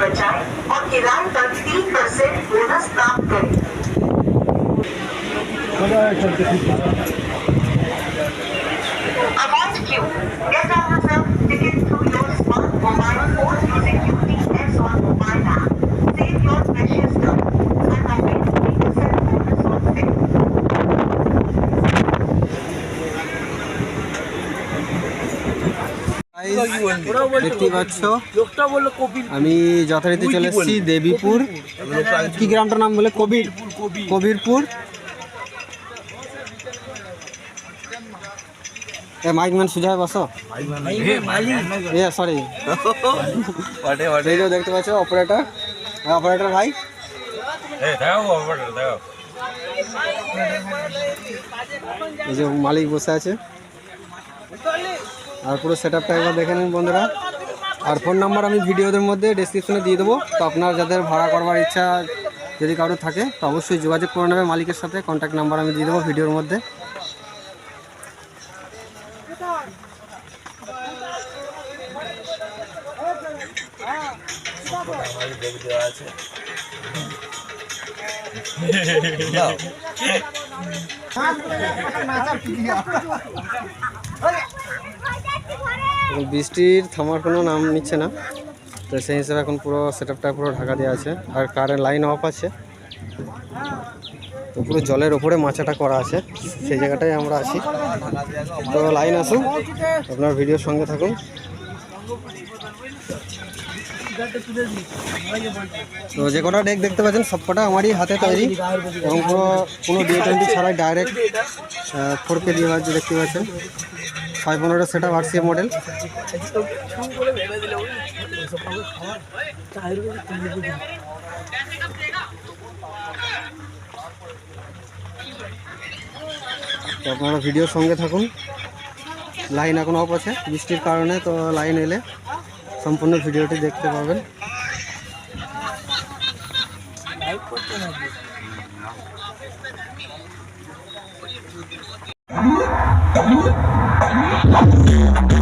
बचाएँ और किराए पर तीन परसेंट बोनस प्राप्त करें। आवाज़ क्यों क्या? कहा सर the দেখতে পাচ্ছ। লোকটা বলল কবির আমি যথারীতি চলে এসেছি দেবীপুর। কি গ্রামটার নাম বলে? কবির। কবিরপুর। এ মাইক ম্যান সুজয় বসো। এ সরি দেখতে পাচ্ছ অপারেটর অপারেটর ভাই। এই যে মালিক বসে আছে। আর পুরো সেট আপটা একবার দেখে নিন বন্ধুরা। আর ফোন নাম্বার আমি ভিডিওদের মধ্যে ডেসক্রিপশনে দিয়ে দেবো। তো আপনার যাদের ভাড়া করবার ইচ্ছা যদি কারও থাকে তো অবশ্যই যোগাযোগ করে নেবে মালিকের সাথে। কন্ট্যাক্ট নাম্বার আমি দিয়ে দেবো ভিডিওর মধ্যে। এবং বৃষ্টির থামার কোনো নাম নিচ্ছে না। তো সেই হিসেবে এখন পুরো সেট পুরো ঢাকা দেওয়া আছে। আর কারেন্ট লাইন অফ আছে। তো পুরো জলের ওপরে মাচাটা করা আছে। সেই জায়গাটায় আমরা আছি। তো লাইন আসুন। আপনার ভিডিওর সঙ্গে থাকুন। তো যে কটা ডেক দেখতে পাচ্ছেন, সব কটা আমারই হাতে তৈরি। এবং পুরো কোনো ডি টোয়েন্টি ছাড়াই ডাইরেক্ট ফোর কে দিয়ে দেখতে পাচ্ছেন। ফাইভ পনেরো সেট আপ আরসিএ মডেল তো আপনারা ভিডিওর সঙ্গে থাকুন। লাইন এখন অফ আছে, বৃষ্টির কারণে তো লাইন এলে সম্পূর্ণ ভিডিওটি দেখতে পাবেন। Yeah.